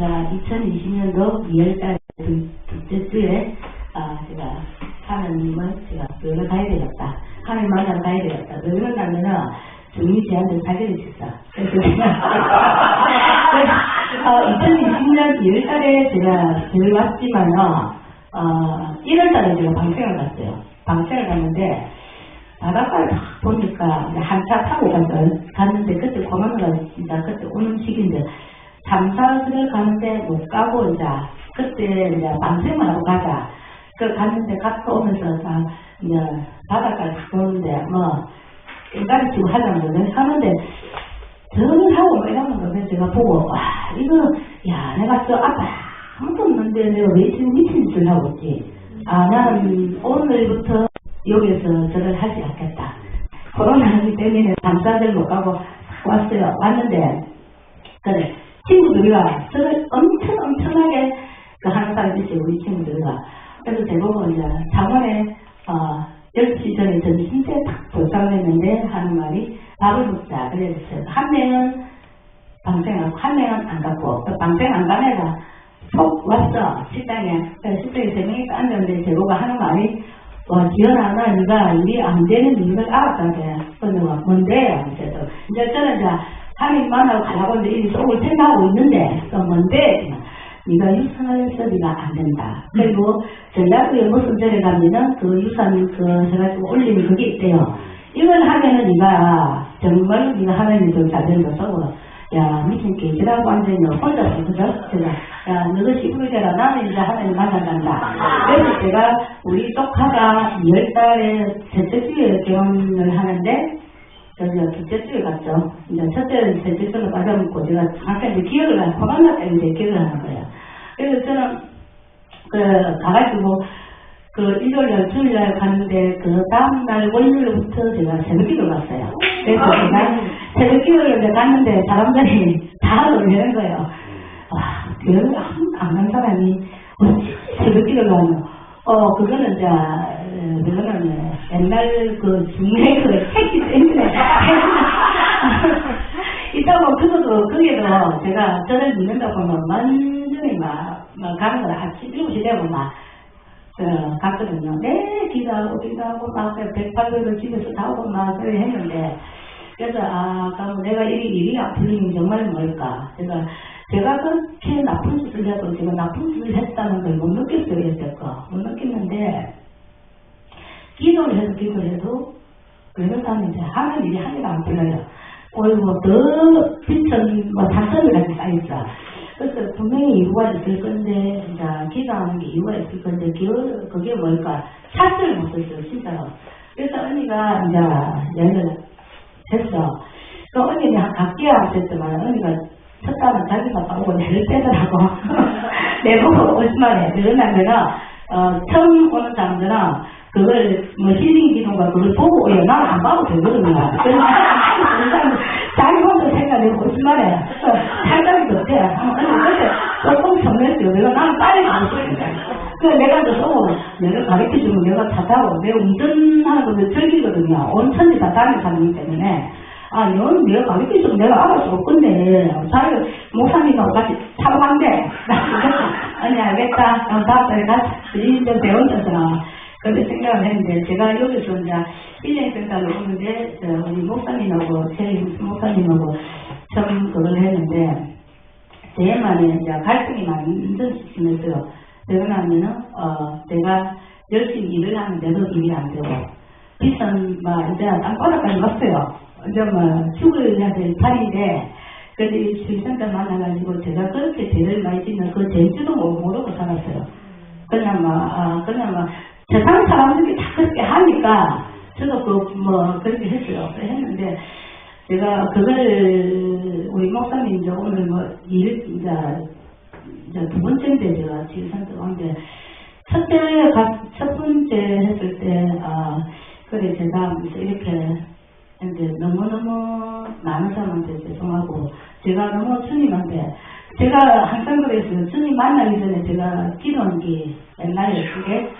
제가 2020년도 2월달 둘째 주에 아, 제가 하나님을 제가 여행을 가야 되겠다. 하나님 만나러 가야 되겠다. 여행을 가면은 주님이 제한테 발견이 있어. 그래서 어, 2020년 2월달에 제가 여행 왔지만은 어, 1월달에 제가 방생을 갔어요. 방생을 갔는데 바닷가를 딱 보니까 한차 타고 갔어요. 갔는데 그때 공항가 진짜 그때 오는 시기인데 잠사를 가는데 못 가고 이제 그때 이제 방생만 하고 가자. 그 갔는데 갔다 오면서 다 이제 바닷가를 딱 보는데 뭐 인간이 지금 거는 하는데 저는 하고 이러는 거를 제가 보고 와 이거 야 내가 저 앞에 아무도 없는데 내가 왜 지금 미친 짓을 하고 있지? 아 나는 오늘부터 여기서 저를 하지 않겠다. 코로나기 때문에 잠자들 못 가고 왔어요. 왔는데 그래 친구들이가 저를 엄청 엄청나게 그 하는 사람들이 우리 친구들이가 그래서 대부분 이제 장원에 어 10시 전에 점심때 딱 도착했는데 하는 말이 밥을 먹자. 그래서 한 명은 방생하고 한 명은 안 갔고 그 방생 안 간 애가 속 왔어 식당에. 그래서 식당에 세 명이 앉았는데 제보가 하는 말이 와 지연아 나? 네가 우리 안 되는 이유를 알았다게 그래서 뭔데? 그래서 이제 저는 이제 하나님 만나러 가려고 이제 이 속을 생각하고 있는데 또 뭔데? 네가 유산을 해서 네가 안 된다. 그리고 전라도에 무슨 절에 가면은 그 유산 그 해가지고 올리는 그게 있대요. 이걸 하면은 네가 정말 네가 하나님이 더잘 된다 서고 야 미친 개지라고 앉아있는 혼자서 그죠? 제가 야 너가 시부를 되라 나는 이제 하나님 만나간다. 그래서 제가 우리 조카가 2월달에 셋째 주에 결혼을 하는데 저희가 둘째 주에 갔죠. 이제 첫째는 셋째 주로 빠져먹고 제가 잠깐 이제 기억을 안, 코로나 때문에 이제 기억을 하는 거예요. 그래서 저는 그 가가지고 그 일요일날 주일 날 갔는데 그 다음 날 월요일부터 제가 새벽기도 갔어요. 그래서 제가 새벽기도를 이제 갔는데 사람들이 다 놀라는 거예요. 와, 교회를 안간 사람이 어찌 새벽기도를 가노? 어, 그거는 이제, 옛날 그 중에 그 택시 때문에. 이따 뭐 그것도, 그게도 제가 저를 믿는다고 하면 완전히 막, 막 가는. 아침 7시 되고 막, 어, 갔거든요. 네, 기도하고, 기도하고, 막, 백팔백을 집에서 다 오고 막, 그래 했는데, 그래서, 아, 그럼 내가 이 일이 아프면 정말 뭘까? 제가, 제가 그렇게 나쁜 짓을 해도 제가 나쁜 짓을 했다는 걸 못 느꼈어요, 여태껏. 못 느꼈는데, 기도를 해도 기도를 해도, 그러다면 이제 하는 일이 한 개가 안 풀려요. 오히려 더 빛은 뭐 같이 쌓여있어. 그래서 분명히 이유가 있을 건데, 이제 기도하는 게 이유가 있을 건데, 그, 그게 뭘까? 찾지를 못했어요, 진짜로. 그래서 언니가 이제 얘기를 했어. 그 언니는 각기야 됐지만, 언니가 첫 달은 자기가 빠고 내를 빼더라고. 내보고 오지만에, 늘어나면은, 어, 처음 오는 사람들은 그걸 뭐 힐링 기도가 그걸 보고 오요. 나는 안 봐도 되거든요. 그래서 자기 혼자 생각해보고 오지만에, 살짝이 어때? 아니, 그때 조금 정했어요. 내가 나는 빨리 가고 싶은데. 그래서 내가 이제 쏘고, 내가 가르쳐주면 내가 다 타고, 내가 운전하는 것도 즐기거든요. 온 천지 다 다니는 사람이기 때문에. 아, 넌 내가 가르쳐주면 내가 알아서 올 건데, 자기 목사님하고 같이 타고 간대. 아니, 알겠다. 그럼 다음에 같이 이제 배운다잖아. 그렇게 생각을 했는데, 제가 여기서 이제 1년 생각을 오는데, 저 우리 목사님하고, 제 목사님하고 처음 그걸 했는데, 제만에 이제 갈등이 완전 심했어요. 그러나면은, 어, 내가 열심히 일을 하는데도 일이 안 되고, 비싼, 막, 이제 땅바닥까지 왔어요. 이제 뭐, 휴일해야 될 그래서 이 수의센터 만나가지고 제가 그렇게 죄를 많이 짓는 그 죄지도 못 모르고 살았어요. 뭐, 아, 뭐, 세상 사람들이 다 그렇게 하니까, 저도 그, 뭐, 그렇게 했어요. 했는데, 제가 그걸, 우리 목사님 이제 오늘 뭐, 일, 이제, 이제 두 번째인데 제가 지휘센터 온데, 첫째, 가- 첫 번째 했을 때, 아, 그래, 제가 이렇게, 이제 너무너무 많은 사람한테 죄송하고, 제가 너무 주님한테, 제가 항상 그랬어요. 주님 만나기 전에 제가 기도한 게 옛날에 그게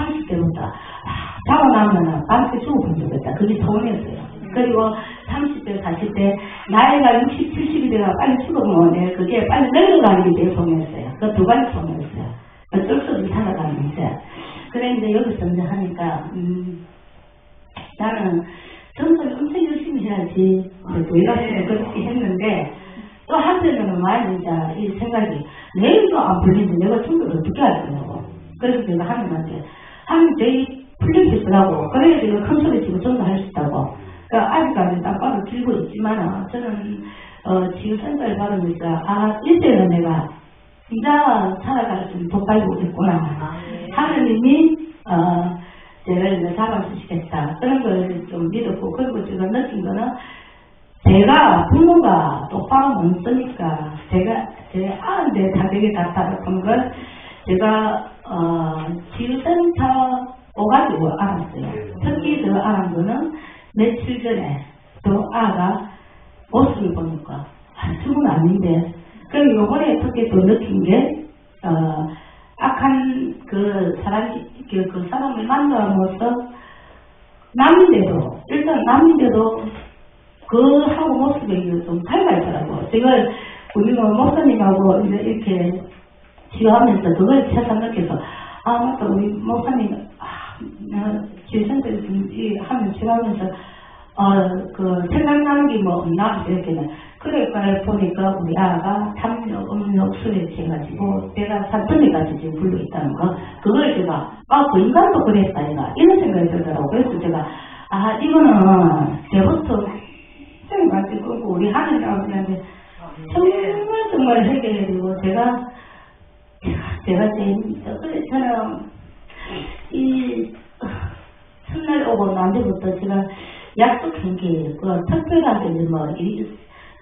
30대부터, 아, 자고 나면 밤새 죽어본 적 있다. 그게 소원이었어요. 그리고 30대, 40대, 나이가 60, 70이 내가 빨리 죽으면 내가 그게 빨리 늙어가는 게 소명이었어요. 그 두 가지 소명이었어요. 어쩔 수 없이 살아가면서. 그래 이제 여기서 이제 하니까 음, 나는 정말 엄청 열심히 해야지. 왜 이렇게 그렇게 했는데 또 한편으로는 많이 이제 이 생각이 내일도 안 풀리는데 내가 충분히 어떻게 할 거냐고. 그래서 내가 하나님한 있으라고 그래야 내가 큰 소리 치고 전도할 수 있다고. 그러니까 아직까지 딱바로 들고 있지만 저는 어, 치유센터를 받으면서 아 이제는 내가 진짜 살아갈 수 있는 돋발고 있구나. 하나님이 어, 제를 이제 잡아주시겠다. 그런 걸 좀 믿었고, 그리고 제가 느낀 거는, 제가 부모가 똑바로 못 쓰니까, 제가, 제 아한테 다되게 갔다는 걸, 제가, 어, 치유센터 오가지고 알았어요. 특히 더 알은 거는, 며칠 전에, 또 아가 모습을 보니까, 아, 죽은 아닌데, 그리고 요번에 특히 또 느낀 게, 어, 악한 그 사람, 그, 그 사람을 만남으로써 남인데도, 일단 남인데도 그 하고 모습이 좀 닮아있더라고. 제가 우리 뭐 목사님하고 이렇게 치유하면서 그걸 새삼 느껴서, 아, 맞다, 우리 목사님, 이 하면 치유하면서, 어, 그, 생각나는 게 뭐 없나? 이렇게. 그러니까 보니까 우리 아가 탐욕, 음욕, 술에 취해가지고 내가 산더미까지 지금 불러 있다는 거. 그걸 제가, 아, 그 인간도 그랬다, 내가. 이런 생각이 들더라고. 그래서 제가, 아, 이거는 제부터 생각 말지 끄고 우리 하늘 아버지한테 정말 정말 해결해야 되고 제가, 제가 제일, 저처럼 이, 뒤부터 제가 약속한 게, 그 특별하게 이제 뭐, 일이,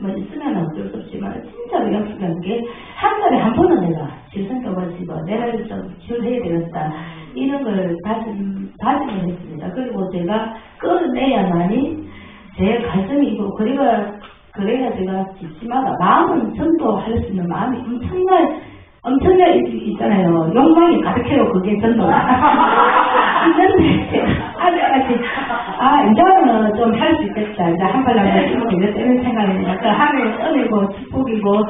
뭐 있으면 어쩔 수 없지만, 진짜로 약속한 게, 한 달에 한 번은 내가 질성도 가지고, 내가 좀 지원해야 되겠다. 이런 걸 다짐, 다짐을 했습니다. 그리고 제가 끌어내야만이 제 가슴이고, 그래가, 그래야 제가 집집마다 마음은 전도할 수 있는 마음이 엄청나게 있- 있잖아요. 욕망이 가득해요, 그게 전도가. 아, 이제는 있겠다. 이제 한좀 이제 이런 생각입니다. 그 하늘의 은혜고, 축복이고,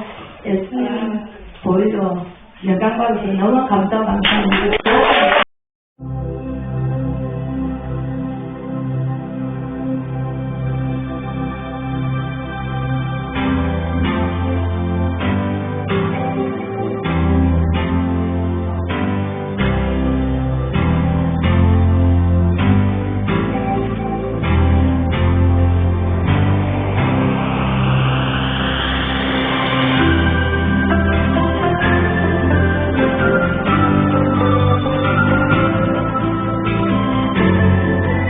예수님 보이도 영광 받으시 너무 감사하고 감사합니다.